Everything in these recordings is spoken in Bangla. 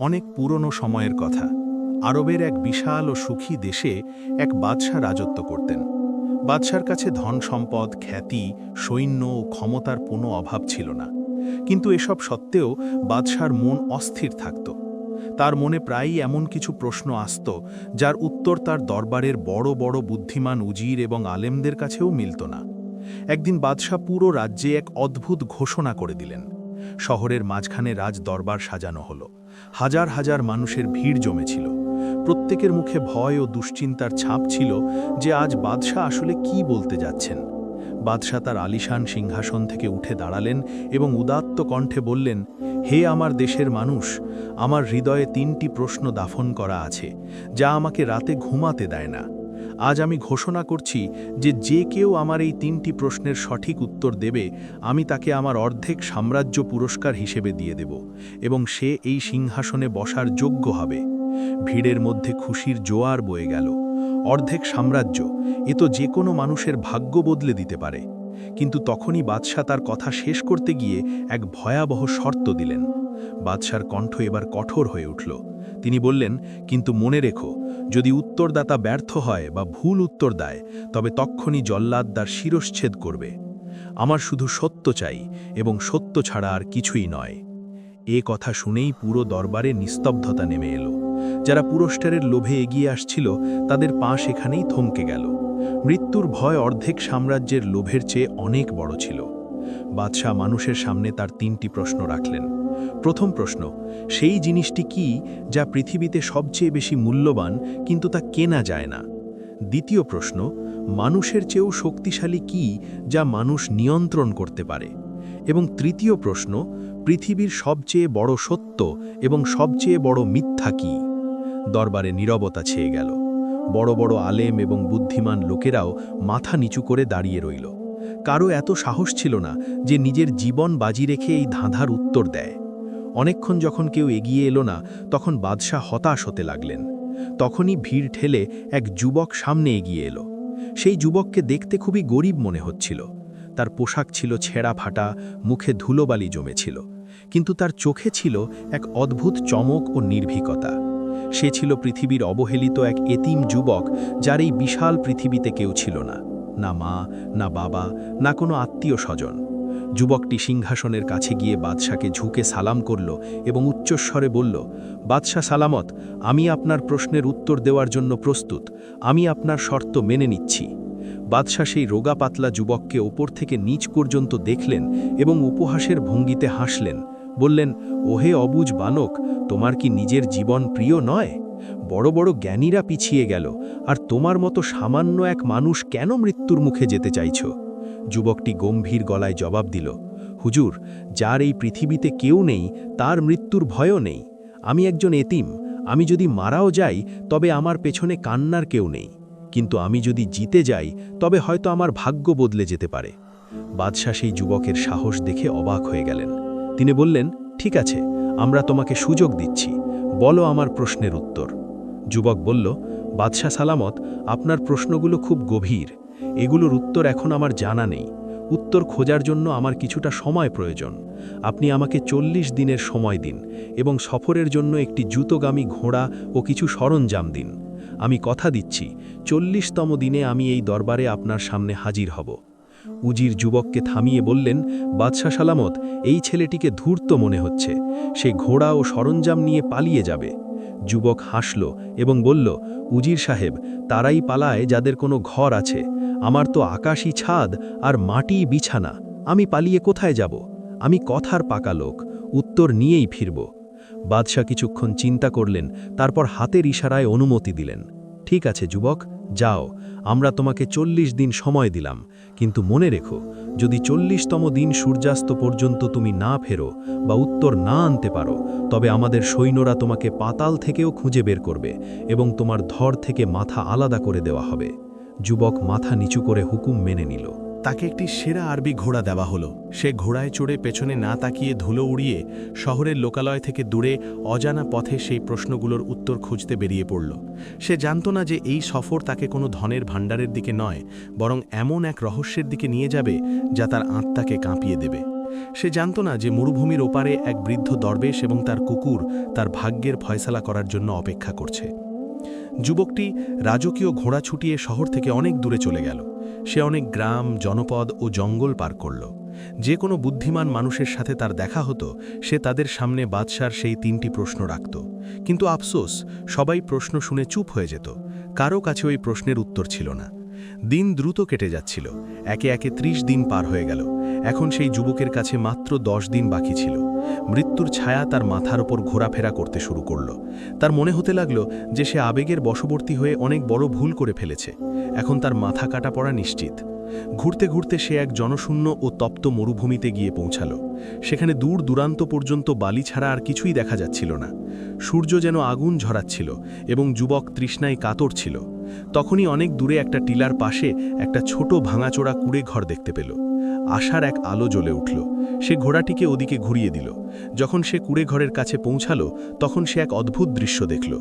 অনেক পুরনো সময়ের কথা। আরবের এক বিশাল ও সুখী দেশে এক বাদশাহ রাজত্ব করতেন। বাদশার কাছে ধন সম্পদ, খ্যাতি, সৈন্য ও ক্ষমতার কোনো অভাব ছিল না। কিন্তু এসব সত্ত্বেও বাদশার মন অস্থির থাকত। তার মনে প্রায়ই এমন কিছু প্রশ্ন আসত, যার উত্তর তার দরবারের বড় বড় বুদ্ধিমান উজির এবং আলেমদের কাছেও মিলত না। একদিন বাদশাহ পুরো রাজ্যে এক অদ্ভুত ঘোষণা করে দিলেন। শহরের মাঝখানে রাজ দরবার সাজানো হলো। হাজার হাজার মানুষের ভিড় জমেছিল। প্রত্যেকের মুখে ভয় ও দুশ্চিন্তার ছাপ ছিল যে আজ বাদশাহ আসলে কি বলতে যাচ্ছেন। বাদশাহ তার আলিশান সিংহাসন থেকে উঠে দাঁড়ালেন এবং উদাত্ত কণ্ঠে বললেন, হে আমার দেশের মানুষ, আমার হৃদয়ে তিনটি প্রশ্ন দাফন করা আছে, যা আমাকে রাতে ঘুমাতে দেয় না। আজ আমি ঘোষণা করছি যে যে কেউ আমার এই তিনটি প্রশ্নের সঠিক উত্তর দেবে, আমি তাকে আমার অর্ধেক সাম্রাজ্য পুরস্কার হিসেবে দিয়ে দেব এবং সে এই সিংহাসনে বসার যোগ্য হবে। ভিড়ের মধ্যে খুশির জোয়ার বয়ে গেল। অর্ধেক সাম্রাজ্য, এ তো যে কোনো মানুষের ভাগ্য বদলে দিতে পারে। কিন্তু তখনই বাদশাহ তার কথা শেষ করতে গিয়ে এক ভয়াবহ শর্ত দিলেন। বাদশার কণ্ঠ এবার কঠোর হয়ে উঠল। তিনি বললেন, কিন্তু মনে রেখো, যদি উত্তরদাতা ব্যর্থ হয় বা ভুল উত্তর দেয়, তবে তক্ষণই জল্লাদ তার শিরশ্ছেদ করবে। আমার শুধু সত্য চাই, এবং সত্য ছাড়া আর কিছুই নয়। এ কথা শুনেই পুরো দরবারে নিস্তব্ধতা নেমে এলো। যারা পুরস্কারের লোভে এগিয়ে আসছিল, তাদের পা সেখানেই থমকে গেল। মৃত্যুর ভয় অর্ধেক সাম্রাজ্যের লোভের চেয়ে অনেক বড় ছিল। বাদশাহ মানুষের সামনে তার তিনটি প্রশ্ন রাখলেন। প্রথম প্রশ্ন, সেই জিনিসটি কি যা পৃথিবীতে সবচেয়ে বেশি মূল্যবান কিন্তু তা কেনা যায় না? দ্বিতীয় প্রশ্ন, মানুষের চেয়েও শক্তিশালী কি যা মানুষ নিয়ন্ত্রণ করতে পারে? এবং তৃতীয় প্রশ্ন, পৃথিবীর সবচেয়ে বড় সত্য এবং সবচেয়ে বড় মিথ্যা কি? দরবারে নীরবতা ছেয়ে গেল। বড় বড় আলেম এবং বুদ্ধিমান লোকেরাও মাথা নিচু করে দাঁড়িয়ে রইল। কারও এত সাহস ছিল না যে নিজের জীবন বাজি রেখে এই ধাঁধার উত্তর দেয়। অনেকক্ষণ যখন কেউ এগিয়ে এলো না, তখন বাদশাহ হতাশ হতে লাগলেন। তখনই ভিড় ঠেলে এক যুবক সামনে এগিয়ে এলো। সেই যুবককে দেখতে খুবই গরিব মনে হচ্ছিল। তার পোশাক ছিল ছেঁড়া ফাটা, মুখে ধুলোবালি জমেছিল। কিন্তু তার চোখে ছিল এক অদ্ভুত চমক ও নির্ভীকতা। সে ছিল পৃথিবীর অবহেলিত এক এতিম যুবক, যার এই বিশাল পৃথিবীতে কেউ ছিল না। না মা, না বাবা, না কোনো আত্মীয় স্বজন। যুবকটি সিংহাসনের কাছে গিয়ে বাদশাকে ঝুঁকে সালাম করল এবং উচ্চস্বরে বলল, বাদশাহ সালামত, আমি আপনার প্রশ্নের উত্তর দেওয়ার জন্য প্রস্তুত। আমি আপনার শর্ত মেনে নিচ্ছি। বাদশাহ সেই রোগা পাতলা যুবককে ওপর থেকে নিচ পর্যন্ত দেখলেন এবং উপহাসের ভঙ্গিতে হাসলেন। বললেন, ওহে অবুজ বানক, তোমার কি নিজের জীবন প্রিয় নয়? বড় বড় জ্ঞানীরা পিছিয়ে গেল, আর তোমার মতো সামান্য এক মানুষ কেন মৃত্যুর মুখে যেতে চাইছ? যুবকটি গম্ভীর গলায় জবাব দিল, হুজুর, যার এই পৃথিবীতে কেউ নেই, তার মৃত্যুর ভয়ও নেই। আমি একজন এতিম, আমি যদি মারাও যাই, তবে আমার পেছনে কান্নার কেউ নেই। কিন্তু আমি যদি জিতে যাই, তবে হয়তো আমার ভাগ্য বদলে যেতে পারে। বাদশাহ সেই যুবকের সাহস দেখে অবাক হয়ে গেলেন। তিনি বললেন, ঠিক আছে, আমরা তোমাকে সুযোগ দিচ্ছি। বলো আমার প্রশ্নের উত্তর। যুবক বলল, বাদশাহ সালামত, আপনার প্রশ্নগুলো খুব গভীর। এগুলোর উত্তর এখন আমার জানা নেই। উত্তর খোঁজার জন্য আমার কিছুটা সময় প্রয়োজন। আপনি আমাকে চল্লিশ দিনের সময় দিন এবং সফরের জন্য একটি জুতোগামী ঘোড়া ও কিছু সরঞ্জাম দিন। আমি কথা দিচ্ছি, চল্লিশতম দিনে আমি এই দরবারে আপনার সামনে হাজির হব। উজির যুবককে থামিয়ে বললেন, বাদশাহ সালামত, এই ছেলেটিকে ধূর্ত মনে হচ্ছে। সে ঘোড়া ও সরঞ্জাম নিয়ে পালিয়ে যাবে। যুবক হাসল এবং বলল, উজির সাহেব, তারাই পালায় যাদের কোনো ঘর আছে। আমার তো আকাশী ছাদ আর মাটি বিছানা। আমি পালিয়ে কোথায় যাব? আমি কথার পাকা লোক, উত্তর নিয়েই ফিরব। বাদশাহ কিছুক্ষণ চিন্তা করলেন, তারপর হাতের ইশারায় অনুমতি দিলেন। ঠিক আছে, যুবক, যাও, আমরা তোমাকে চল্লিশ দিন সময় দিলাম। কিন্তু মনে রেখো, যদি চল্লিশতম দিন সূর্যাস্ত পর্যন্ত তুমি না ফেরো বা উত্তর না আনতে পারো, তবে আমাদের সৈন্যরা তোমাকে পাতাল থেকেও খুঁজে বের করবে এবং তোমার ধর থেকে মাথা আলাদা করে দেওয়া হবে। যুবক মাথা নিচু করে হুকুম মেনে নিল। তাকে একটি সেরা আরবি ঘোড়া দেওয়া হলো। সে ঘোড়ায় চড়ে পেছনে না তাকিয়ে ধুলো উড়িয়ে শহরের লোকালয় থেকে দূরে অজানা পথে সেই প্রশ্নগুলোর উত্তর খুঁজতে বেরিয়ে পড়ল। সে জানত না যে এই সফর তাকে কোনো ধনের ভাণ্ডারের দিকে নয়, বরং এমন এক রহস্যের দিকে নিয়ে যাবে যা তার আত্মাকে কাঁপিয়ে দেবে। সে জানত না যে মরুভূমির ওপারে এক বৃদ্ধ দরবেশ এবং তার কুকুর তার ভাগ্যের ফয়সালা করার জন্য অপেক্ষা করছে। যুবকটি রাজকীয় ঘোড়া ছুটিয়ে শহর থেকে অনেক দূরে চলে গেল। সে অনেক গ্রাম, জনপদ ও জঙ্গল পার করল। যে কোনো বুদ্ধিমান মানুষের সাথে তার দেখা হতো, সে তাদের সামনে বাদশার সেই তিনটি প্রশ্ন রাখত। কিন্তু আফসোস, সবাই প্রশ্ন শুনে চুপ হয়ে যেত। কারও কাছে ওই প্রশ্নের উত্তর ছিল না। দিন দ্রুত কেটে যাচ্ছিল। একে একে ত্রিশ দিন পার হয়ে গেল। এখন সেই যুবকের কাছে মাত্র দশ দিন বাকি ছিল। মৃত্যুর ছায়া তার মাথার ওপর ঘোরাফেরা করতে শুরু করল। তার মনে হতে লাগল যে সে আবেগের বশবর্তী হয়ে অনেক বড় ভুল করে ফেলেছে। এখন তার মাথা কাটা পড়া নিশ্চিত। ঘুরতে ঘুরতে সে এক জনশূন্য ও তপ্ত মরুভূমিতে গিয়ে পৌঁছাল। সেখানে দূর দূরান্ত পর্যন্ত বালি ছাড়া আর কিছুই দেখা যাচ্ছিল না। সূর্য যেন আগুন ঝরাচ্ছিল এবং যুবক তৃষ্ণায় কাতর ছিল। তখনই অনেক দূরে একটা টিলার পাশে একটা ছোট ভাঙাচোড়া কুড়ে ঘর দেখতে পেল। আশার এক আলো জ্বলে উঠল। সে ঘোড়াটিকে ওদিকে ঘুরিয়ে দিল। যখন সে কুড়ে ঘরের কাছে পৌঁছালো, তখন সে এক অদ্ভুত দৃশ্য দেখল।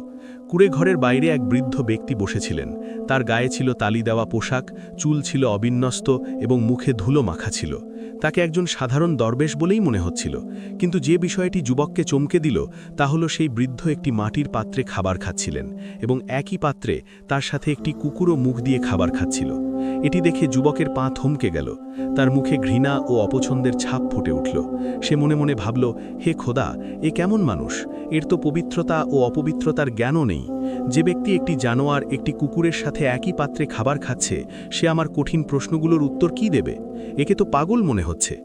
কুড়ে ঘরের বাইরে এক বৃদ্ধ ব্যক্তি বসেছিলেন। তার গায়ে ছিল তালি দেওয়া পোশাক, চুল ছিল অবিন্যস্ত এবং মুখে ধুলো মাখা ছিল। তাকে একজন সাধারণ দরবেশ বলেই মনে হচ্ছিল। কিন্তু যে বিষয়টি যুবককে চমকে দিল, তা হল সেই বৃদ্ধ একটি মাটির পাত্রে খাবার খাচ্ছিলেন এবং একই পাত্রে তার সাথে একটি কুকুরও মুখ দিয়ে খাবার খাচ্ছিল। এটি দেখে যুবকের পা থমকে গেল। তার মুখে ঘৃণা ও অপছন্দের ছাপ ফুটে উঠল। সে মনে মনে ভাবল, হে খোদা, এ কেমন মানুষ? এর তো পবিত্রতা ও অপবিত্রতার জ্ঞানও নেই। যে ব্যক্তি একটি জানোয়ার একটি কুকুরের সাথে একই পাত্রে খাবার খাচ্ছে, সে আমার কঠিন প্রশ্নগুলোর উত্তর কি দেবে? একে তো পাগল মনে হচ্ছে।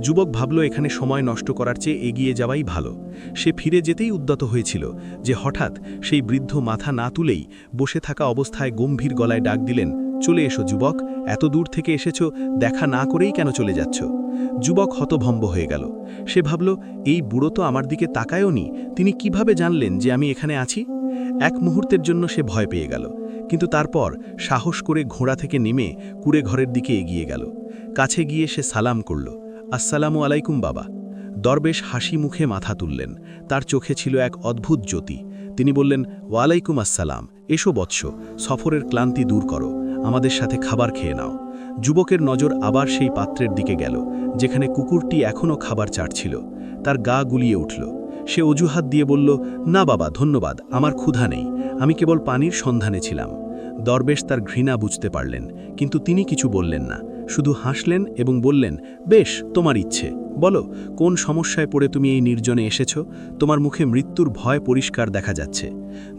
যুবক ভাবল এখানে সময় নষ্ট করার চেয়ে এগিয়ে যাওয়াই ভালো। সে ফিরে যেতেই উদ্যত হয়েছিল যে হঠাৎ সেই বৃদ্ধ মাথা না তুলেই বসে থাকা অবস্থায় গম্ভীর গলায় ডাক দিলেন, চলে এসো যুবক, এত দূর থেকে এসেছ, দেখা না করেই কেন চলে যাচ্ছ? যুবক হতভম্ব হয়ে গেল। সে ভাবল, এই বুড়ো তো আমার দিকে তাকায়ওনি তিনি কীভাবে জানলেন যে আমি এখানে আছি? এক মুহূর্তের জন্য সে ভয় পেয়ে গেল, কিন্তু তারপর সাহস করে ঘোড়া থেকে নেমে কুড়ে ঘরের দিকে এগিয়ে গেল। কাছে গিয়ে সে সালাম করল, আসসালামু আলাইকুম বাবা। দরবেশ হাসি মুখে মাথা তুললেন। তার চোখে ছিল এক অদ্ভুত জ্যোতি। তিনি বললেন, ওয়ালাইকুম আসসালাম। এসো বৎস, সফরের ক্লান্তি দূর করো। আমাদের সাথে খাবার খেয়ে নাও। যুবকের নজর আবার সেই পাত্রের দিকে গেল, যেখানে কুকুরটি এখনও খাবার চাটছিল। তার গা গুলিয়ে উঠল। সে অজুহাত দিয়ে বলল, না বাবা, ধন্যবাদ, আমার ক্ষুধা নেই। আমি কেবল পানির সন্ধানে ছিলাম। দরবেশ তার ঘৃণা বুঝতে পারলেন, কিন্তু তিনি কিছু বললেন না। শুধু হাসলেন এবং বললেন, বেশ, তোমার ইচ্ছে। বলো, কোন সমস্যায় পড়ে তুমি এই নির্জনে এসেছ? তোমার মুখে মৃত্যুর ভয় পরিষ্কার দেখা যাচ্ছে।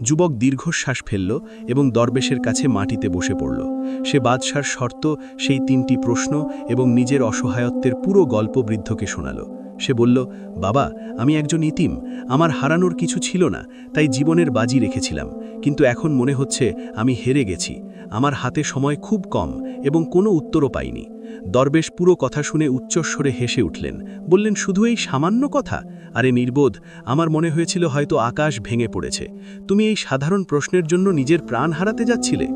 যুবক দীর্ঘশ্বাস ফেলল এবং দরবেশের কাছে মাটিতে বসে পড়ল। সে বাদশার শর্ত, সেই তিনটি প্রশ্ন এবং নিজের অসহায়ত্বের পুরো গল্প বৃদ্ধকে শোনাল। সে বলল, বাবা, আমি একজন ইতিম। আমার হারানোর কিছু ছিল না, তাই জীবনের বাজি রেখেছিলাম। কিন্তু এখন মনে হচ্ছে আমি হেরে গেছি। আমার হাতে সময় খুব কম এবং কোনো উত্তরও পাইনি। দরবেশ পুরো কথা শুনে উচ্চস্বরে হেসে উঠলেন। বললেন, শুধু এই সামান্য কথা? আরে নির্বোধ, আমার মনে হয়েছিল হয়তো আকাশ ভেঙে পড়েছে। তুমি এই সাধারণ প্রশ্নের জন্য নিজের প্রাণ হারাতে যাচ্ছিলে?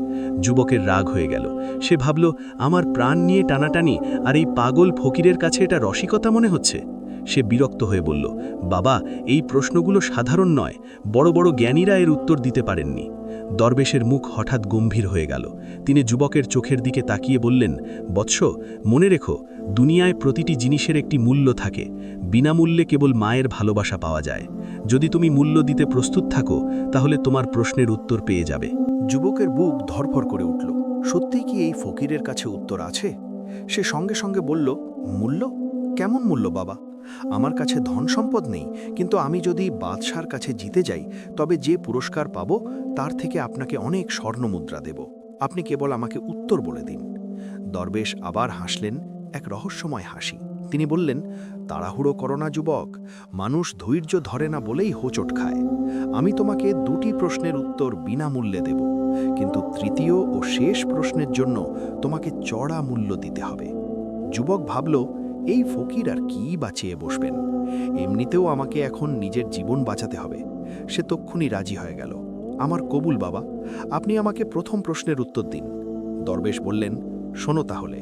যুবকের রাগ হয়ে গেল। সে ভাবল, আমার প্রাণ নিয়ে টানাটানি আর এই পাগল ফকিরের কাছে এটা রসিকতা মনে হচ্ছে? সে বিরক্ত হয়ে বলল, বাবা, এই প্রশ্নগুলো সাধারণ নয়, বড় বড় জ্ঞানীরা এর উত্তর দিতে পারেননি। দরবেশের মুখ হঠাৎ গম্ভীর হয়ে গেল। তিনি যুবকের চোখের দিকে তাকিয়ে বললেন, বৎস, মনে রেখো, দুনিয়ায় প্রতিটি জিনিসের একটি মূল্য থাকে। বিনামূল্যে কেবল মায়ের ভালোবাসা পাওয়া যায়। যদি তুমি মূল্য দিতে প্রস্তুত থাকো, তাহলে তোমার প্রশ্নের উত্তর পেয়ে যাবে যুবকের বুক ধরফর করে উঠল। সত্যিই কি এই ফকিরের কাছে উত্তর আছে? সে সঙ্গে সঙ্গে বলল, মূল্য? কেমন মূল্য বাবা? আমার কাছে ধন সম্পদ নেই, কিন্তু আমি যদি বাদশার কাছে জিতে যাই, তবে যে পুরস্কার পাব, তার থেকে আপনাকে অনেক স্বর্ণমুদ্রা দেব। আপনি কেবল আমাকে উত্তর বলে দিন। দরবেশ আবার হাসলেন, এক রহস্যময় হাসি। তিনি বললেন, তাড়াহুড়ো করো না, যুবক। মানুষ ধৈর্য ধরে না বলেই হোঁচট খায়। আমি তোমাকে দুটি প্রশ্নের উত্তর বিনামূল্যে দেব। কিন্তু তৃতীয় ও শেষ প্রশ্নের জন্য তোমাকে চড়া মূল্য দিতে হবে। যুবক ভাবল এই ফকির আর কি বাঁচিয়ে বসবেন? এমনিতেও আমাকে এখন নিজের জীবন বাঁচাতে হবে। সে তক্ষুনি রাজি হয়ে গেল। আমার কবুল, বাবা। আপনি আমাকে প্রথম প্রশ্নের উত্তর দিন। দরবেশ বললেন, শোনো তাহলে,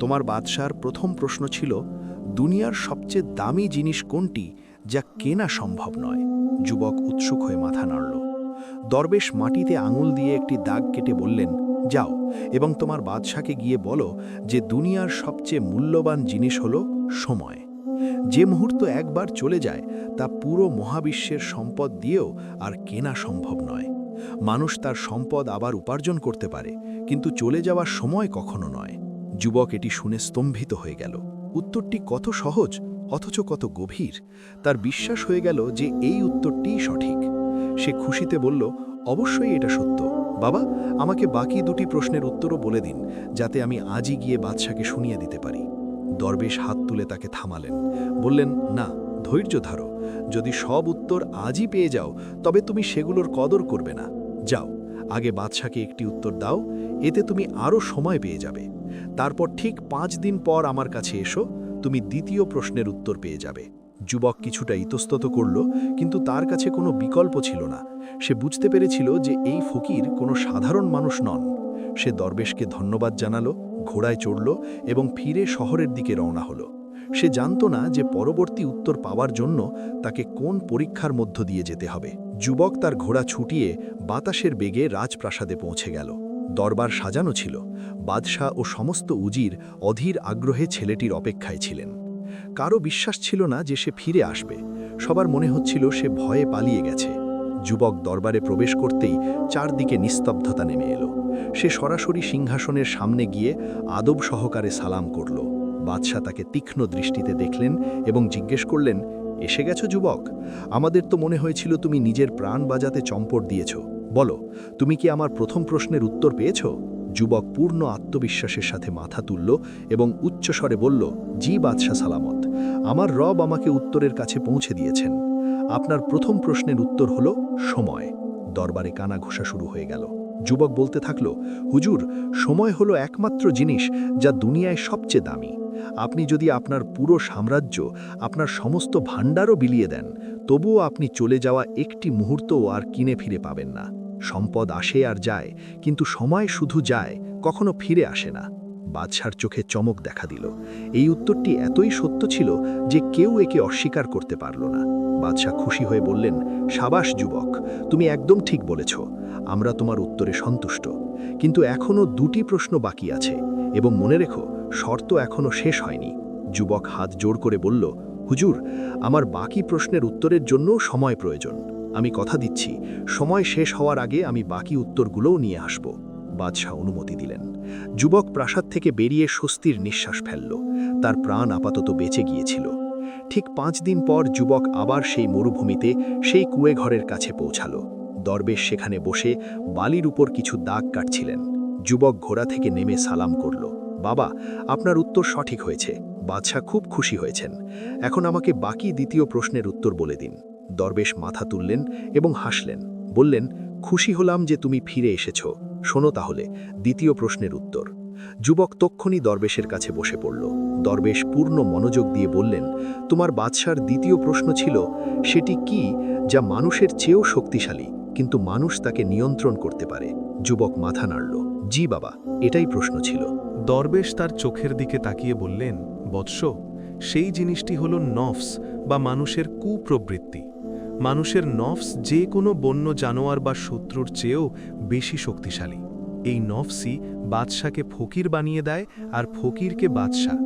তোমার বাদশার প্রথম প্রশ্ন ছিল, দুনিয়ার সবচেয়ে দামি জিনিস কোনটি যা কেনা সম্ভব নয়? যুবক উৎসুক হয়ে মাথা নাড়ল। দরবেশ মাটিতে আঙুল দিয়ে একটি দাগ কেটে বললেন, যাও। এবং তোমার বাদশাকে গিয়ে বলো যে দুনিয়ার সবচেয়ে মূল্যবান জিনিস হল সময়। যে মুহূর্ত একবার চলে যায়, তা পুরো মহাবিশ্বের সম্পদ দিয়েও আর কেনা সম্ভব নয়। মানুষ তার সম্পদ আবার উপার্জন করতে পারে, কিন্তু চলে যাওয়ার সময় কখনো নয়। যুবক এটি শুনে স্তম্ভিত হয়ে গেল। উত্তরটি কত সহজ, অথচ কত গভীর, তার বিশ্বাস হয়ে গেল যে এই উত্তরটিই সঠিক। সে খুশিতে বলল, অবশ্যই এটা সত্য। বাবা, আমাকে বাকি দুটি প্রশ্নের উত্তরও বলে দিন, যাতে আমি আজই গিয়ে বাদশাকে শুনিয়ে দিতে পারি। দরবেশ হাত তুলে তাকে থামালেন। বললেন, না, ধৈর্য ধরো। যদি সব উত্তর আজই পেয়ে যাও, তবে তুমি সেগুলোর কদর করবে না। যাও, আগে বাদশাকে একটি উত্তর দাও, এতে তুমি আরও সময় পেয়ে যাবে। তারপর ঠিক পাঁচ দিন পর আমার কাছে এসো, তুমি দ্বিতীয় প্রশ্নের উত্তর পেয়ে যাবে। যুবক কিছুটা ইতস্তত করল, কিন্তু তার কাছে কোনো বিকল্প ছিল না। সে বুঝতে পেরেছিল যে এই ফকির কোনো সাধারণ মানুষ নন। সে দরবেশকে ধন্যবাদ জানালো, ঘোড়ায় চড়ল এবং ফিরে শহরের দিকে রওনা হলো। সে জানত না যে পরবর্তী উত্তর পাওয়ার জন্য তাকে কোন পরীক্ষার মধ্য দিয়ে যেতে হবে। যুবক তার ঘোড়া ছুটিয়ে বাতাসের বেগে রাজপ্রাসাদে পৌঁছে গেল। দরবার সাজানো ছিল। বাদশাহ ও সমস্ত উজির অধীর আগ্রহে ছেলেটির অপেক্ষায় ছিলেন। কারও বিশ্বাস ছিল না যে সে ফিরে আসবে। সবার মনে হচ্ছিল সে ভয়ে পালিয়ে গেছে। যুবক দরবারে প্রবেশ করতেই চারদিকে নিস্তব্ধতা নেমে এলো। সে সরাসরি সিংহাসনের সামনে গিয়ে আদব সহকারে সালাম করল। বাদশাহ তাকে তীক্ষ্ণ দৃষ্টিতে দেখলেন এবং জিজ্ঞেস করলেন, এসে গেছো যুবক? আমাদের তো মনে হয়েছিল তুমি নিজের প্রাণ বাজাতে চম্পট দিয়েছ। বলো, তুমি কি আমার প্রথম প্রশ্নের উত্তর পেয়েছ? যুবক পূর্ণ আত্মবিশ্বাসের সাথে মাথা তুলল এবং উচ্চস্বরে বলল, জি বাদশাহ সালামত, আমার রব আমাকে উত্তরের কাছে পৌঁছে দিয়েছেন। আপনার প্রথম প্রশ্নের উত্তর হল, সময়। দরবারে কানা ঘোষা শুরু হয়ে গেল। যুবক বলতে থাকল, হুজুর, সময় হলো একমাত্র জিনিস যা দুনিয়ায় সবচেয়ে দামি। আপনি যদি আপনার পুরো সাম্রাজ্য, আপনার সমস্ত ভাণ্ডারও বিলিয়ে দেন, তবুও আপনি চলে যাওয়া একটি মুহূর্তও আর কিনে ফিরে পাবেন না। সম্পদ আসে আর যায়, কিন্তু সময় শুধু যায়, কখনো ফিরে আসে না। বাদশার চোখে চমক দেখা দিল। এই উত্তরটি এতই সত্য ছিল যে কেউ একে অস্বীকার করতে পারল না। বাদশাহ খুশি হয়ে বললেন, সাবাস যুবক, তুমি একদম ঠিক বলেছ, আমরা তোমার উত্তরে সন্তুষ্ট। কিন্তু এখনও দুটি প্রশ্ন বাকি আছে, এবং মনে রেখো, শর্ত এখনও শেষ হয়নি। যুবক হাত জোর করে বলল, হুজুর, আমার বাকি প্রশ্নের উত্তরের জন্য সময় প্রয়োজন। আমি কথা দিচ্ছি। সময় শেষ হওয়ার আগে আমি বাকি উত্তরগুলোও নিয়ে আসব, বাদশাহ অনুমতি দিলেন। যুবক প্রাসাদ থেকে বেরিয়ে স্বস্তির নিঃশ্বাস ফেলল। তার প্রাণ আপাতত বেঁচে গিয়েছিল। ঠিক পাঁচ দিন পর যুবক আবার সেই মরুভূমিতে, সেই কুয়ে ঘরের কাছে পৌঁছাল। দরবেশ সেখানে বসে বালির উপর কিছু দাগ কাটছিলেন। যুবক ঘোড়া থেকে নেমে সালাম করল, বাবা, আপনার উত্তর সঠিক হয়েছে। বাদশাহ খুব খুশি হয়েছেন। এখন আমাকে বাকি দ্বিতীয় প্রশ্নের উত্তর বলে দিন। দরবেশ মাথা তুললেন এবং হাসলেন, বললেন, খুশি হলাম যে তুমি ফিরে এসেছ। শোনো তাহলে, দ্বিতীয় প্রশ্নের উত্তর। যুবক তক্ষণি দরবেশের কাছে বসে পড়ল। দরবেশ পূর্ণ মনোযোগ দিয়ে বললেন, তোমার বাদশার দ্বিতীয় প্রশ্ন ছিল, সেটি কি যা মানুষের চেয়েও শক্তিশালী, কিন্তু মানুষ তাকে নিয়ন্ত্রণ করতে পারে? যুবক মাথা নাড়ল, জি বাবা, এটাই প্রশ্ন ছিল। দরবেশ তার চোখের দিকে তাকিয়ে বললেন, বৎস, সেই জিনিসটি হল নফস বা মানুষের কুপ্রবৃত্তি। মানুষের নফস যে কোনো বন্য জানোয়ার বা শত্রুর চেয়েও বেশি শক্তিশালী। এই নফসই বাদশাকে ফকির বানিয়ে দেয় আর ফকিরকে বাদশা।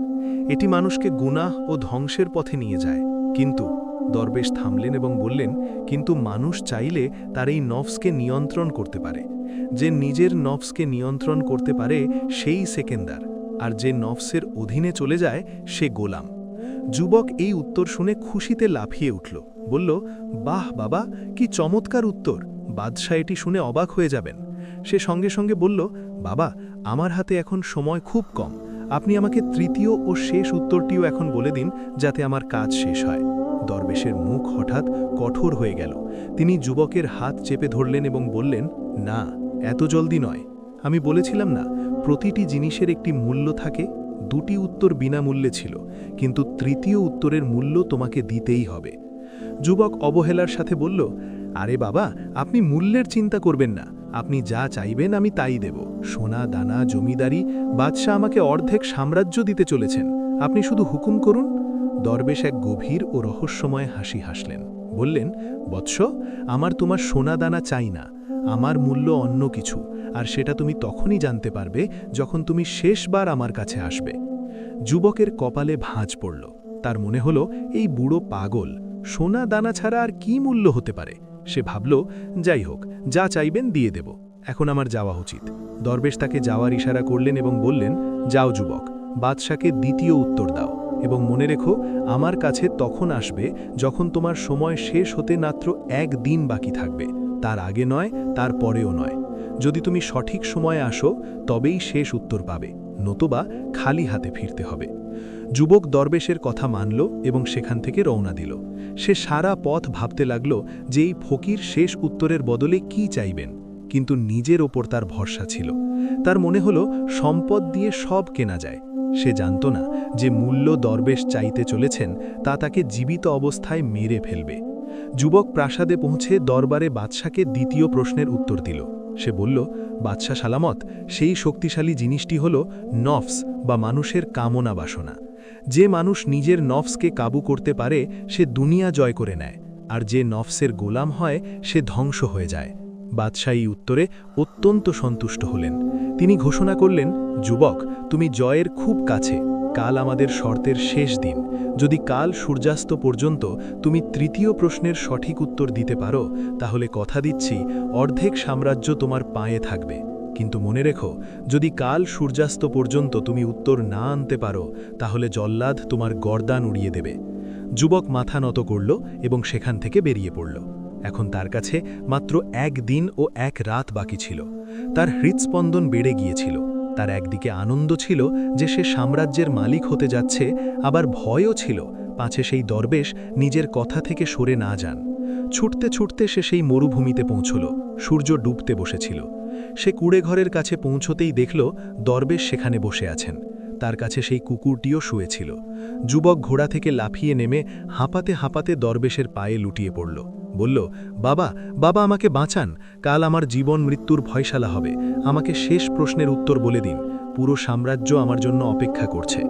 এটি মানুষকে গুনাহ ও ধ্বংসের পথে নিয়ে যায়। কিন্তু দরবেশ থামলেন এবং বললেন, কিন্তু মানুষ চাইলে তার এই নফসকে নিয়ন্ত্রণ করতে পারে। যে নিজের নফসকে নিয়ন্ত্রণ করতে পারে, সেই সেকেন্দার। আর যে নফসের অধীনে চলে যায়, সে গোলাম। যুবক এই উত্তর শুনে খুশিতে লাফিয়ে উঠল। বলল, বাহ বাবা, কি চমৎকার উত্তর। বাদশাহ এটি শুনে অবাক হয়ে যাবেন। সে সঙ্গে সঙ্গে বলল, বাবা, আমার হাতে এখন সময় খুব কম। আপনি আমাকে তৃতীয় ও শেষ উত্তরটিও এখন বলে দিন, যাতে আমার কাজ শেষ হয়। দরবেশের মুখ হঠাৎ কঠোর হয়ে গেল। তিনি যুবকের হাত চেপে ধরলেন এবং বললেন, না, এত জলদি নয়। আমি বলেছিলাম না, প্রতিটি জিনিসের একটি মূল্য থাকে, দুটি উত্তর বিনামূল্যে ছিল, কিন্তু তৃতীয় উত্তরের মূল্য তোমাকে দিতেই হবে। যুবক অবহেলার সাথে বলল, আরে বাবা, আপনি মূল্যের চিন্তা করবেন না। আপনি যা চাইবেন আমি তাই দেব। সোনা, দানা, জমিদারি, বাদশাহ আমাকে অর্ধেক সাম্রাজ্য দিতে চলেছেন। আপনি শুধু হুকুম করুন। দরবেশ এক গভীর ও রহস্যময় হাসি হাসলেন। বললেন, বৎস, আমার তোমার সোনা, দানা চাই না। আমার মূল্য অন্য কিছু, আর সেটা তুমি তখনই জানতে পারবে যখন তুমি শেষবার আমার কাছে আসবে। যুবকের কপালে ভাঁজ পড়ল। তার মনে হলো, এই বুড়ো পাগল সোনা দানা ছাড়া আর কি মূল্য হতে পারে? সে ভাবল, যাই হোক, যা চাইবেন দিয়ে দেব। এখন আমার যাওয়া উচিত। দরবেশ তাকে যাওয়ার ইশারা করলেন এবং বললেন, যাও যুবক, বাদশাকে দ্বিতীয় উত্তর দাও এবং মনে রেখো, আমার কাছে তখন আসবে যখন তোমার সময় শেষ হতে মাত্র এক দিন বাকি থাকবে। তার আগে নয়, তার পরেও নয়। যদি তুমি সঠিক সময়ে আসো, তবেই শেষ উত্তর পাবে, নতুবা খালি হাতে ফিরতে হবে। যুবক দরবেশের কথা মানল এবং সেখান থেকে রওনা দিল। সে সারা পথ ভাবতে লাগল যে এই ফকির শেষ উত্তরের বদলে কি চাইবেন, কিন্তু নিজের ওপর তার ভরসা ছিল। তার মনে হলো সম্পদ দিয়ে সব কেনা যায়। সে জানত না যে মূল্য দরবেশ চাইতে চলেছেন তা তাকে জীবিত অবস্থায় মেরে ফেলবে। যুবক প্রাসাদে পৌঁছে দরবারে বাদশাকে দ্বিতীয় প্রশ্নের উত্তর দিল। সে বলল, বাদশাহ সালামত, সেই শক্তিশালী জিনিসটি হল নফস বা মানুষের কামনা বাসনা। যে মানুষ নিজের নফসকে কাবু করতে পারে, সে দুনিয়া জয় করে নেয়, আর যে নফসের গোলাম হয়, সে ধ্বংস হয়ে যায়। বাদশাহী উত্তরে অত্যন্ত সন্তুষ্ট হলেন। তিনি ঘোষণা করলেন, যুবক, তুমি জয়ের খুব কাছে, কাল আমাদের শর্তের শেষ দিন। যদি কাল সূর্যাস্ত পর্যন্ত তুমি তৃতীয় প্রশ্নের সঠিক উত্তর দিতে পারো, তাহলে কথা দিচ্ছি, অর্ধেক সাম্রাজ্য তোমার পায়ে থাকবে। কিন্তু মনে রেখো, যদি কাল সূর্যাস্ত পর্যন্ত তুমি উত্তর না আনতে পারো, তাহলে জল্লাদ তোমার গর্দান উড়িয়ে দেবে। যুবক মাথা নত করল এবং সেখান থেকে বেরিয়ে পড়ল। এখন তার কাছে মাত্র এক দিন ও এক রাত বাকি ছিল। তার হৃৎস্পন্দন বেড়ে গিয়েছিল। তার একদিকে আনন্দ ছিল যে সে সাম্রাজ্যের মালিক হতে যাচ্ছে, আবার ভয়ও ছিল পাছে সেই দরবেশ নিজের কথা থেকে সরে না যান। ছুটতে ছুটতে সে সেই মরুভূমিতে পৌঁছল। সূর্য ডুবতে বসেছিল। সে কুড়ে ঘরের কাছে পৌঁছতেই দেখল দরবেশ সেখানে বসে আছেন। তার কাছে সেই কুকুরটিও শুয়েছিল। যুবক ঘোড়া থেকে লাফিয়ে নেমে হাঁপাতে হাঁপাতে দরবেশের পায়ে লুটিয়ে পড়ল। বলল, বাবা বাবা আমাকে বাঁচান। কাল আমার জীবন মৃত্যুর ভয়শালা হবে। আমাকে শেষ প্রশ্নের উত্তর বলে দিন। পুরো সাম্রাজ্য আমার জন্য অপেক্ষা করছে।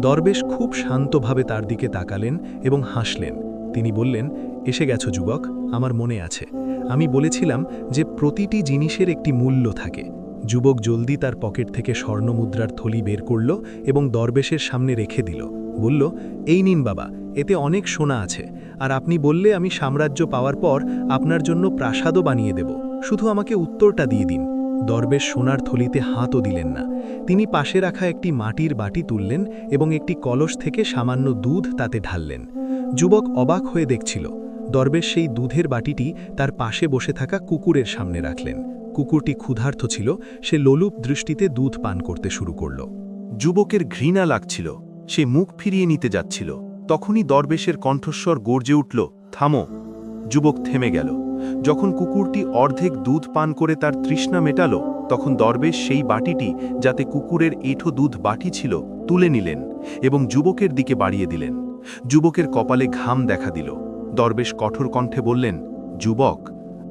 দরবেশ খুব শান্তভাবে তার দিকে তাকালেন এবং হাসলেন। তিনি বললেন এসে গেছো যুবক, আমার মনে আছে। আমি বলেছিলাম যে প্রতিটি জিনিসের একটি মূল্য থাকে। যুবক জলদি তার পকেট থেকে স্বর্ণমুদ্রার থলি বের করল এবং দরবেশের সামনে রেখে দিল। বলল, এই নিন বাবা, এতে অনেক সোনা আছে। আর আপনি বললে আমি সাম্রাজ্য পাওয়ার পর আপনার জন্য প্রাসাদও বানিয়ে দেব। শুধু আমাকে উত্তরটা দিয়ে দিন। দরবেশ সোনার থলিতে হাতও দিলেন না। তিনি পাশে রাখা একটি মাটির বাটি তুললেন এবং একটি কলস থেকে সামান্য দুধ তাতে ঢাললেন। যুবক অবাক হয়ে দেখছিল দরবেশ সেই দুধের বাটিটি তার পাশে বসে থাকা কুকুরের সামনে রাখলেন। কুকুরটি ক্ষুধার্থ ছিল, সে লোলুপ দৃষ্টিতে দুধ পান করতে শুরু করল। যুবকের ঘৃণা লাগছিল, সে মুখ ফিরিয়ে নিতে যাচ্ছিল। তখনই দরবেশের কণ্ঠস্বর গর্জে উঠল, থামো। যুবক থেমে গেল। যখন কুকুরটি অর্ধেক দুধ পান করে তার তৃষ্ণা মেটাল, তখন দরবেশ সেই বাটিটি, যাতে কুকুরের এঁঠো দুধ বাটি ছিল, তুলে নিলেন এবং যুবকের দিকে বাড়িয়ে দিলেন। যুবকের কপালে ঘাম দেখা দিল। দরবেশ কঠোর কণ্ঠে বললেন, যুবক,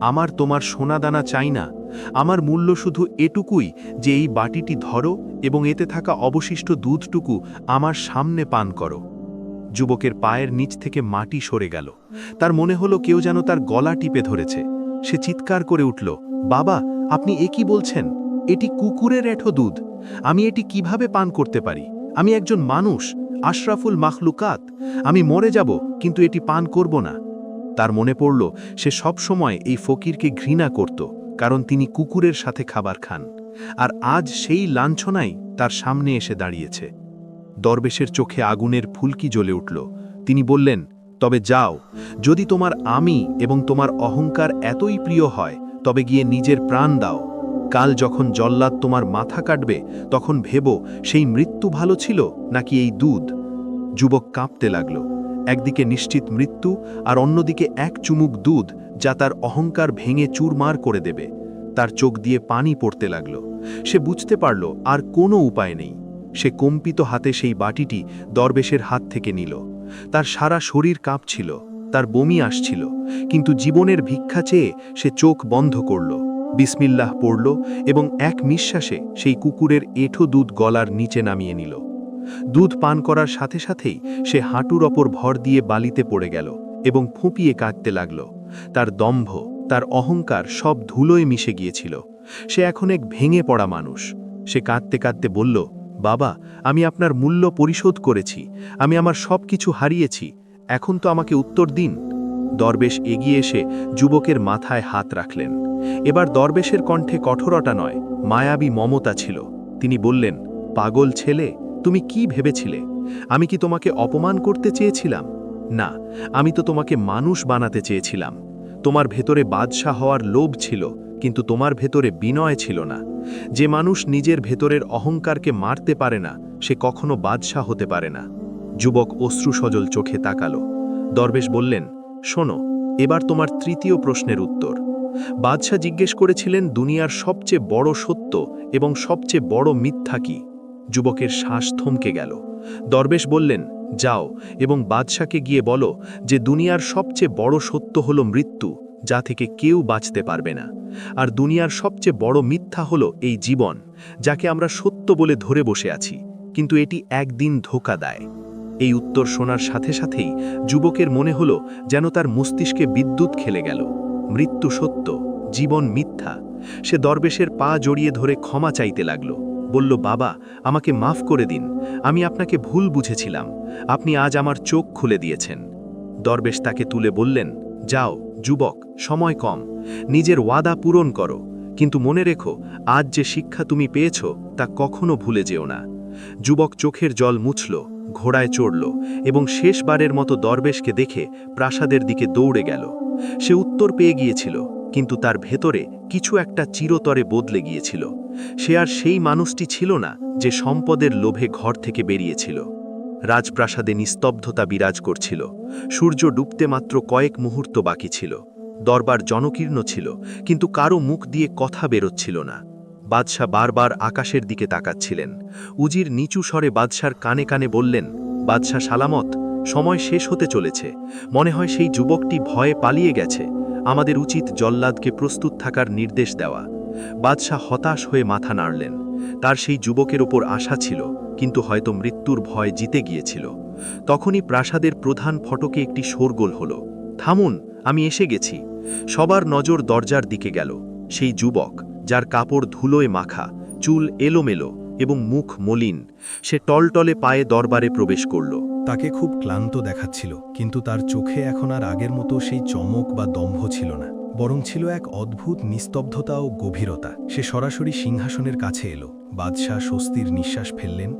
আমার তোমার সোনাদানা চাই না। আমার মূল্য শুধু এটুকুই যে এই বাটিটি ধরো এবং এতে থাকা অবশিষ্ট দুধটুকু আমার সামনে পান করো যুবকের পায়ের নিচ থেকে মাটি সরে গেল। তার মনে হলো কেউ যেন তার গলা টিপে ধরেছে। সে চিৎকার করে উঠল, বাবা, আপনি এ কি বলছেন? এটি কুকুরের এঠো দুধ। আমি এটি কীভাবে পান করতে পারি? আমি একজন মানুষ। আশরাফুল মাখলুকাত, আমি মরে যাব, কিন্তু এটি পান করব না। তার মনে পড়ল, সে সব সময় এই ফকিরকে ঘৃণা করত, কারণ তিনি কুকুরের সাথে খাবার খান। আর আজ সেই লাঞ্ছনাই তার সামনে এসে দাঁড়িয়েছে। দরবেশের চোখে আগুনের ফুলকি জ্বলে উঠল। তিনি বললেন, তবে যাও, যদি তোমার আমি এবং তোমার অহংকার এতই প্রিয় হয়, তবে গিয়ে নিজের প্রাণ দাও। কাল যখন জল্লাদ তোমার মাথা কাটবে, তখন ভেবো সেই মৃত্যু ভালো ছিল নাকি এই দুধ? যুবক কাঁপতে লাগল। একদিকে নিশ্চিত মৃত্যু আর অন্যদিকে এক চুমুক দুধ যা তার অহংকার ভেঙে চুরমার করে দেবে। তার চোখ দিয়ে পানি পড়তে লাগল। সে বুঝতে পারল আর কোনো উপায় নেই। সে কম্পিত হাতে সেই বাটিটি দরবেশের হাত থেকে নিল। তার সারা শরীর কাঁপছিল, তার বমি আসছিল, কিন্তু জীবনের ভিক্ষা চেয়ে সে চোখ বন্ধ করল। বিসমিল্লাহ পড়ল এবং এক নিঃশ্বাসে সেই কুকুরের এঁঠো দুধ গলার নিচে নামিয়ে নিল। দুধ পান করার সাথে সাথেই সে হাঁটুর ওপর ভর দিয়ে বালিতে পড়ে গেল এবং ফুঁপিয়ে কাঁদতে লাগল। তার দম্ভ, তার অহংকার সব ধুলোয় মিশে গিয়েছিল। সে এখন এক ভেঙে পড়া মানুষ। সে কাঁদতে কাঁদতে বলল, বাবা, আমি আপনার মূল্য পরিশোধ করেছি। আমি আমার সব কিছু হারিয়েছি। এখন তো আমাকে উত্তর দিন। দরবেশ এগিয়ে এসে যুবকের মাথায় হাত রাখলেন। এবার দরবেশের কণ্ঠে কঠোরতা নয়, মায়াবী মমতা ছিল। তিনি বললেন, পাগল ছেলে, তুমি কি ভেবেছিলে? আমি কি তোমাকে অপমান করতে চেয়েছিলাম? না, আমি তো তোমাকে মানুষ বানাতে চেয়েছিলাম। তোমার ভেতরে বাদশাহ হওয়ার লোভ ছিল, কিন্তু তোমার ভেতরে বিনয় ছিল না। যে মানুষ নিজের ভেতরের অহংকারকে মারতে পারে না, সে কখনো বাদশাহ হতে পারে না। যুবক অশ্রুসজল চোখে তাকালো। দরবেশ বললেন শোনো, এবার তোমার তৃতীয় প্রশ্নের উত্তর। বাদশাহ জিজ্ঞেস করেছিলেন, দুনিয়ার সবচেয়ে বড় সত্য এবং সবচেয়ে বড় মিথ্যা কি? যুবকের শ্বাস থমকে গেল। দরবেশ বললেন, যাও এবং বাদশাকে গিয়ে বলো যে, দুনিয়ার সবচেয়ে বড় সত্য হল মৃত্যু, যা থেকে কেউ বাঁচতে পারবে না। আর দুনিয়ার সবচেয়ে বড় মিথ্যা হল এই জীবন, যাকে আমরা সত্য বলে ধরে বসে আছি, কিন্তু এটি একদিন ধোকা দেয়। এই উত্তর শোনার সাথে সাথেই যুবকের মনে হল যেন তার মস্তিষ্কে বিদ্যুৎ খেলে গেল। মৃত্যু সত্য, জীবন মিথ্যা। সে দরবেশের পা জড়িয়ে ধরে ক্ষমা চাইতে লাগল। বলল, বাবা, আমাকে মাফ করে দিন। আমি আপনাকে ভুল বুঝেছিলাম। আপনি আজ আমার চোখ খুলে দিয়েছেন। দরবেশ তাকে তুলে বললেন, যাও, যুবক, সময় কম। নিজের ওয়াদা পূরণ করো। কিন্তু মনে রেখো, আজ যে শিক্ষা তুমি পেয়েছ, তা কখনো ভুলে যেও না। যুবক চোখের জল মুছল। ঘোড়ায় চড়ল এবং শেষবারের মতো দরবেশকে দেখে প্রাসাদের দিকে দৌড়ে গেল। সে উত্তর পেয়ে গিয়েছিল, কিন্তু তার ভেতরে কিছু একটা চিরতরে বদলে গিয়েছিল। সে আর সেই মানুষটি ছিল না যে সম্পদের লোভে ঘর থেকে বেরিয়েছিল। রাজপ্রাসাদে নিস্তব্ধতা বিরাজ করছিল। সূর্য ডুবতে মাত্র কয়েক মুহূর্ত বাকি ছিল। দরবার জনকীর্ণ ছিল, কিন্তু কারও মুখ দিয়ে কথা বেরোচ্ছিল না। বাদশাহ বারবার আকাশের দিকে তাকাচ্ছিলেন। উজির নিচু স্বরে বাদশার কানে কানে বললেন, বাদশাহ সালামত, সময় শেষ হতে চলেছে। মনে হয় সেই যুবকটি ভয়ে পালিয়ে গেছে। আমাদের উচিত জল্লাদকে প্রস্তুত থাকার নির্দেশ দেওয়া। বাদশাহ হতাশ হয়ে মাথা নাড়লেন। তার সেই যুবকের ওপর আশা ছিল, কিন্তু হয়তো মৃত্যুর ভয় জিতে গিয়েছিল। তখনই প্রাসাদের প্রধান ফটকে একটি শোরগোল হল। থামুন, আমি এসে গেছি। সবার নজর দরজার দিকে গেল। সেই যুবক যার কাপড় ধুলোয় মাখা, চুল এলোমেলো এবং মুখ মলিন, সে টলটলে পায়ে দরবারে প্রবেশ করল। তাকে খুব ক্লান্ত দেখাচ্ছিল, কিন্তু তার চোখে এখন আর আগের মতো সেই চমক বা দম্ভ ছিল না, বরং ছিল এক অদ্ভুত নিস্তব্ধতা ও গভীরতা। সে সরাসরি সিংহাসনের কাছে এলো, বাদশাহ স্বস্তির নিঃশ্বাস ফেললেন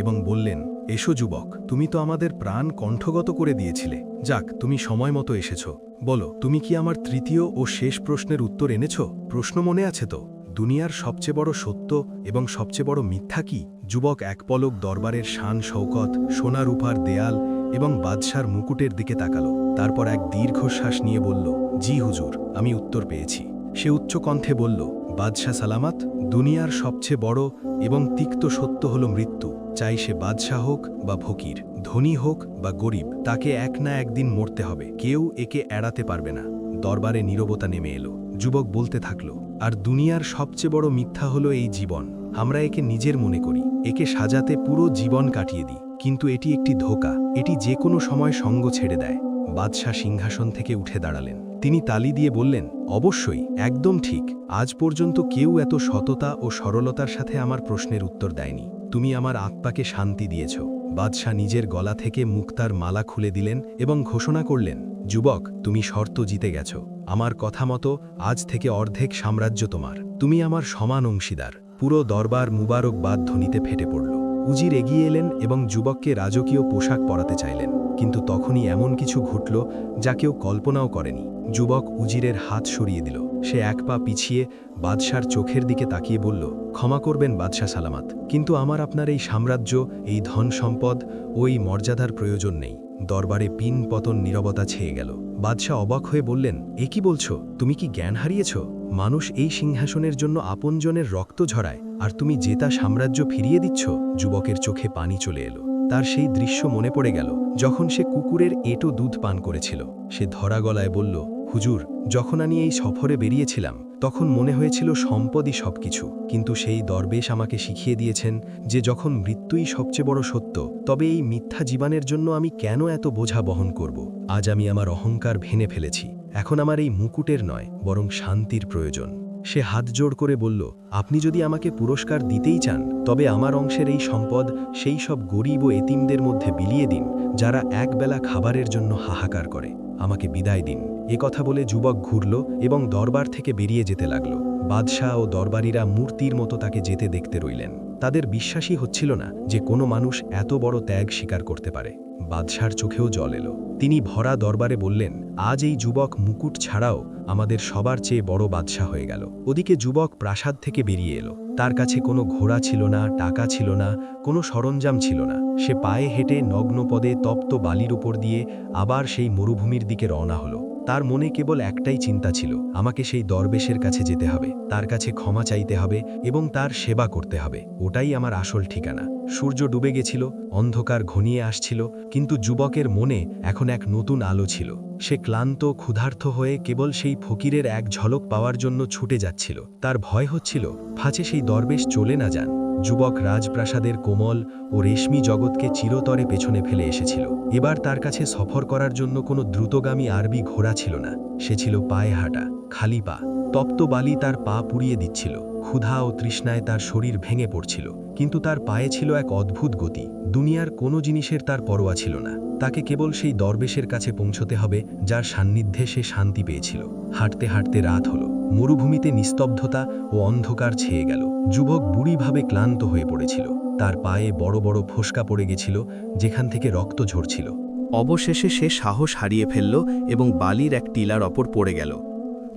এবং বললেন, এসো যুবক, তুমি তো আমাদের প্রাণ কণ্ঠগত করে দিয়েছিলে। যাক, তুমি সময় মতো এসেছ। বলো, তুমি কি আমার তৃতীয় ও শেষ প্রশ্নের উত্তর এনেছ? প্রশ্ন মনে আছে তো। দুনিয়ার সবচেয়ে বড় সত্য এবং সবচেয়ে বড় মিথ্যা কি? যুবক এক পলক দরবারের শান শৌকত সোনা রূপার দেয়াল এবং বাদশার মুকুটের দিকে তাকালো। তারপর এক দীর্ঘশ্বাস নিয়ে বলল, জি হুজুর, আমি উত্তর পেয়েছি। সে উচ্চ কণ্ঠে বলল, বাদশাহ সালামাত, দুনিয়ার সবচেয়ে বড় এবং তিক্ত সত্য হল মৃত্যু। চাই সে বাদশাহ হোক বা ফকির। ধনী হোক বা গরিব, তাকে এক না একদিন মরতে হবে। কেউ একে এড়াতে পারবে না। দরবারে নীরবতা নেমে এলো। যুবক বলতে থাকল, আর দুনিয়ার সবচেয়ে বড় মিথ্যা হলো এই জীবন। আমরা একে নিজের মনে করি। একে সাজাতে পুরো জীবন কাটিয়ে দিই। কিন্তু এটি একটি ধোকা। এটি যে কোনো সময় সঙ্গ ছেড়ে দেয়। বাদশাহ সিংহাসন থেকে উঠে দাঁড়ালেন। তিনি তালি দিয়ে বললেন, অবশ্যই, একদম ঠিক। আজ পর্যন্ত কেউ এত সততা ও সরলতার সাথে আমার প্রশ্নের উত্তর দেয়নি। তুমি আমার আত্মাকে শান্তি দিয়েছ। বাদশাহ নিজের গলা থেকে মুক্তার মালা খুলে দিলেন এবং ঘোষণা করলেন, যুবক, তুমি শর্ত জিতে গেছ। আমার কথা মতো আজ থেকে অর্ধেক সাম্রাজ্য তোমার। তুমি আমার সমান অংশীদার। পুরো দরবার মুবারক বাদ ধ্বনিতে ফেটে পড়ল। উজির এগিয়ে এলেন এবং যুবককে রাজকীয় পোশাক পরাতে চাইলেন। কিন্তু তখনই এমন কিছু ঘটল যা কেউ কল্পনাও করেনি। যুবক উজিরের হাত সরিয়ে দিল। সে এক পা পিছিয়ে বাদশার চোখের দিকে তাকিয়ে বলল, ক্ষমা করবেন বাদশাহ সালামাত, কিন্তু আমার আপনার এই সাম্রাজ্য, এই ধন সম্পদ ও এই মর্যাদার প্রয়োজন নেই। দরবারে পিন পতন নীরবতা ছেয়ে গেল। বাদশাহ অবাক হয়ে বললেন, এ কি বলছো? তুমি কি জ্ঞান হারিয়েছ? মানুষ এই সিংহাসনের জন্য আপনজনের রক্ত ঝরায়। আর তুমি জেতা সাম্রাজ্য ফিরিয়ে দিচ্ছ, যুবকের চোখে পানি চলে এলো। তার সেই দৃশ্য মনে পড়ে গেল, যখন সে কুকুরের এটো দুধ পান করেছিল। সে ধরা গলায় বলল, হুজুর, যখন আমি এই সফরে বেরিয়েছিলাম, তখন মনে হয়েছিল সম্পদই সবকিছু। কিন্তু সেই দরবেশ আমাকে শিখিয়ে দিয়েছেন যে যখন মৃত্যুই সবচেয়ে বড় সত্য, তবে এই মিথ্যা জীবনের জন্য আমি কেন এত বোঝা বহন করব? আজ আমি আমার অহংকার ভেঙে ফেলেছি। এখন আমার এই মুকুটের নয়, বরং শান্তির প্রয়োজন। সে হাত জোড় করে বলল, আপনি যদি আমাকে পুরস্কার দিতেই চান, তবে আমার অংশের এই সম্পদ সেই সব গরিব ও এতিমদের মধ্যে বিলিয়ে দিন, যারা একবেলা খাবারের জন্য হাহাকার করে। আমাকে বিদায় দিন। এ কথা বলে যুবক ঘুরল এবং দরবার থেকে বেরিয়ে যেতে লাগল। বাদশাহ ও দরবারিরা মূর্তির মতো তাকে যেতে দেখতে রইলেন। তাদের বিশ্বাসই হচ্ছিল না যে কোনো মানুষ এত বড় ত্যাগ স্বীকার করতে পারে। বাদশার চোখেও জল এলো। তিনি ভরা দরবারে বললেন, আজ এই যুবক মুকুট ছাড়াও আমাদের সবার চেয়ে বড় বাদশাহ হয়ে গেল। ওদিকে যুবক প্রাসাদ থেকে বেরিয়ে এলো। তার কাছে কোনো ঘোড়া ছিল না, টাকা ছিল না, কোনো সরঞ্জাম ছিল না। সে পায়ে হেঁটে নগ্নপদে তপ্ত বালির উপর দিয়ে আবার সেই মরুভূমির দিকে রওনা হলো। তার মনে কেবল একটাই চিন্তা ছিল, আমাকে সেই দরবেশের কাছে যেতে হবে, তার কাছে ক্ষমা চাইতে হবে এবং তার সেবা করতে হবে, ওটাই আমার আসল ঠিকানা। সূর্য ডুবে গেছিল, অন্ধকার ঘনিয়ে আসছিল, কিন্তু যুবকের মনে এখন এক নতুন আলো ছিল। সে ক্লান্ত ক্ষুধার্থ হয়ে কেবল সেই ফকিরের এক ঝলক পাওয়ার জন্য ছুটে যাচ্ছিল। তার ভয় হচ্ছিল, ফাঁচে সেই দরবেশ চলে না যান। যুবক রাজপ্রাসাদের কোমল ও রেশমি জগৎকে চিরতরে পেছনে ফেলে এসেছিল। এবার তার কাছে সফর করার জন্য কোনো দ্রুতগামী আরবি ঘোড়া ছিল না। সে ছিল পায়ে হাঁটা, খালি পা। তপ্ত বালি তার পা পুড়িয়ে দিচ্ছিল। ক্ষুধা ও তৃষ্ণায় তার শরীর ভেঙে পড়ছিল। কিন্তু তার পায়ে ছিল এক অদ্ভুত গতি। দুনিয়ার কোনো জিনিসের তার পরোয়া ছিল না। তাকে কেবল সেই দরবেশের কাছে পৌঁছতে হবে, যার সান্নিধ্যে সে শান্তি পেয়েছিল। হাঁটতে হাঁটতে রাত হলো। মরুভূমিতে নিস্তব্ধতা ও অন্ধকার ছেয়ে গেল। যুবক বুড়িভাবে ক্লান্ত হয়ে পড়েছিল। তার পায়ে বড় বড় ফোসকা পড়ে গেছিল, যেখান থেকে রক্ত ঝরছিল। অবশেষে সে সাহস হারিয়ে ফেলল এবং বালির এক টিলার অপর পড়ে গেল।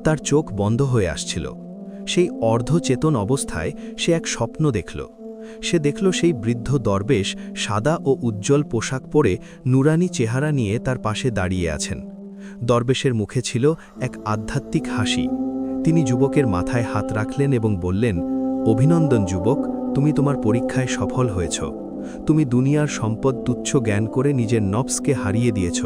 তার চোখ বন্ধ হয়ে আসছিল। সেই অর্ধচেতন অবস্থায় সে এক স্বপ্ন দেখল। সে দেখল সেই বৃদ্ধ দরবেশ সাদা ও উজ্জ্বল পোশাক পরে নুরানি চেহারা নিয়ে তার পাশে দাঁড়িয়ে আছেন। দরবেশের মুখে ছিল এক আধ্যাত্মিক হাসি। তিনি যুবকের মাথায় হাত রাখলেন এবং বললেন, অভিনন্দন যুবক, তুমি তোমার পরীক্ষায় সফল হয়েছ। তুমি দুনিয়ার সম্পদ তুচ্ছ জ্ঞান করে নিজের নবসকে হারিয়ে দিয়েছ।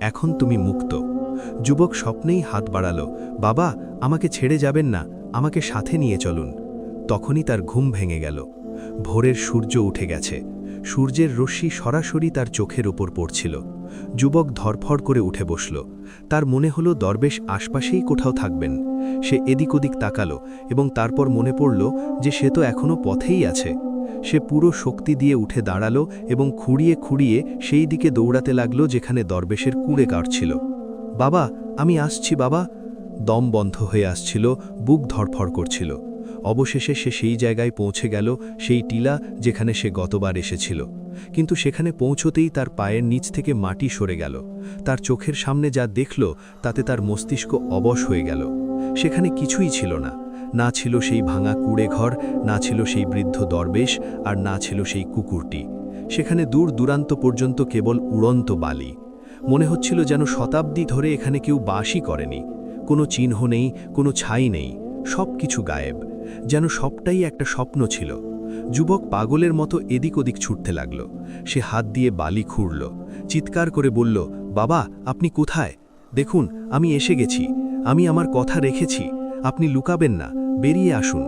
এখন তুমি মুক্ত। যুবক স্বপ্নেই হাত বাড়াল, বাবা, আমাকে ছেড়ে যাবেন না, আমাকে সাথে নিয়ে চলুন। তখনই তার ঘুম ভেঙে গেল। ভোরের সূর্য উঠে গেছে। সূর্যের রশ্মি সরাসরি তার চোখের ওপর পড়ছিল। যুবক ধরফর করে উঠে বসল। তার মনে হলো দরবেশ আশপাশেই কোথাও থাকবেন। সে এদিক ওদিক তাকালো এবং তারপর মনে পড়ল যে সে তো এখনও পথেই আছে। সে পুরো শক্তি দিয়ে উঠে দাঁড়াল এবং খুঁড়িয়ে খুঁড়িয়ে সেই দিকে দৌড়াতে লাগল যেখানে দরবেশের কুঁড়ে কাটছিল। বাবা, আমি আসছি, বাবা। দম বন্ধ হয়ে আসছিল, বুক ধরফর করছিল। অবশেষে সে সেই জায়গায় পৌঁছে গেল, সেই টিলা যেখানে সে গতবার এসেছিল। কিন্তু সেখানে পৌঁছতেই তার পায়ের নিচ থেকে মাটি সরে গেল। তার চোখের সামনে যা দেখল, তাতে তার মস্তিষ্ক অবশ হয়ে গেল। সেখানে কিছুই ছিল না। না ছিল সেই ভাঙা কুড়ে ঘর, না ছিল সেই বৃদ্ধ দরবেশ, আর না ছিল সেই কুকুরটি। সেখানে দূর দূরান্ত পর্যন্ত কেবল উড়ন্ত বালি। মনে হচ্ছিল যেন শতাব্দী ধরে এখানে কেউ বাসই করেনি। কোনো চিহ্ন নেই, কোনো ছাই নেই সব কিছু গায়েব। যেন সবটাই একটা স্বপ্ন ছিল। যুবক পাগলের মতো এদিক ওদিক ছুটতে লাগল। সে হাত দিয়ে বালি খুঁড়ল। চিৎকার করে বলল, বাবা, আপনি কোথায়? দেখুন, আমি এসে গেছি। আমি আমার কথা রেখেছি। আপনি লুকাবেন না, বেরিয়ে আসুন।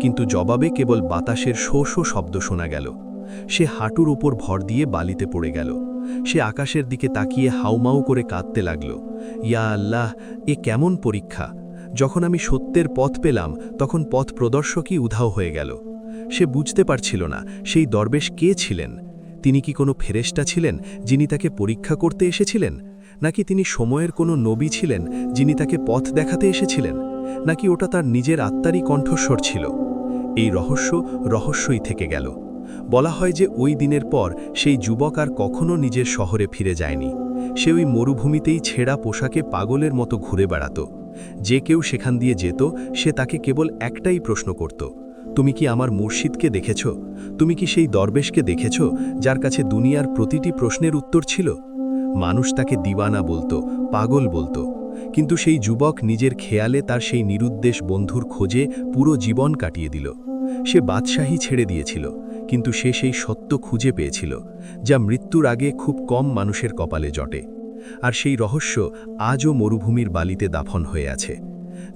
কিন্তু জবাবে কেবল বাতাসের শো শো শব্দ শোনা গেল। সে হাঁটুর ওপর ভর দিয়ে বালিতে পড়ে গেল। সে আকাশের দিকে তাকিয়ে হাউমাউ করে কাঁদতে লাগল। ইয়া আল্লাহ, এ কেমন পরীক্ষা? যখন আমি সত্যের পথ পেলাম, তখন পথ প্রদর্শকই উধাও হয়ে গেল। সে বুঝতে পারছিল না, সেই দরবেশ কে ছিলেন? তিনি কি কোনো ফেরেস্টা ছিলেন, যিনি তাকে পরীক্ষা করতে এসেছিলেন? নাকি তিনি সময়ের কোনো নবী ছিলেন, যিনি তাকে পথ দেখাতে এসেছিলেন? নাকি ওটা তার নিজের আত্মারই কণ্ঠস্বর ছিল? এই রহস্য রহস্যই থেকে গেল। বলা হয় যে ওই দিনের পর সেই যুবক আর কখনো নিজের শহরে ফিরে যায়নি। সে ওই মরুভূমিতেই ছেঁড়া পোশাকে পাগলের মতো ঘুরে বেড়াত। যে কেউ সেখান দিয়ে যেত, সে তাকে কেবল একটাই প্রশ্ন করত, তুমি কি আমার মুর্শিদকে দেখেছ? তুমি কি সেই দরবেশকে দেখেছ, যার কাছে দুনিয়ার প্রতিটি প্রশ্নের উত্তর ছিল? মানুষ তাকে দিওয়ানা বলতো, পাগল বলতো, কিন্তু সেই যুবক নিজের খেয়ালে তার সেই নিরুদ্দেশ বন্ধুর খোঁজে পুরো জীবন কাটিয়ে দিল। সে বাদশাহী ছেড়ে দিয়েছিল কিন্তু সে সেই সত্য খুঁজে পেয়েছিল, যা মৃত্যুর আগে খুব কম মানুষের কপালে জটে। আর সেই রহস্য আজও মরুভূমির বালিতে দাফন হয়ে আছে।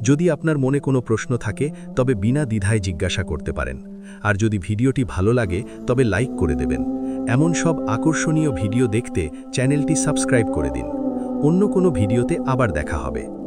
যদি আপনার মনে কোনো প্রশ্ন থাকে, তবে বিনা দ্বিধায় জিজ্ঞাসা করতে পারেন। আর যদি ভিডিওটি ভালো লাগে, তবে লাইক করে দেবেন। এমন সব আকর্ষণীয় ভিডিও দেখতে চ্যানেলটি সাবস্ক্রাইব করে দিন। অন্য কোনো ভিডিওতে আবার দেখা হবে।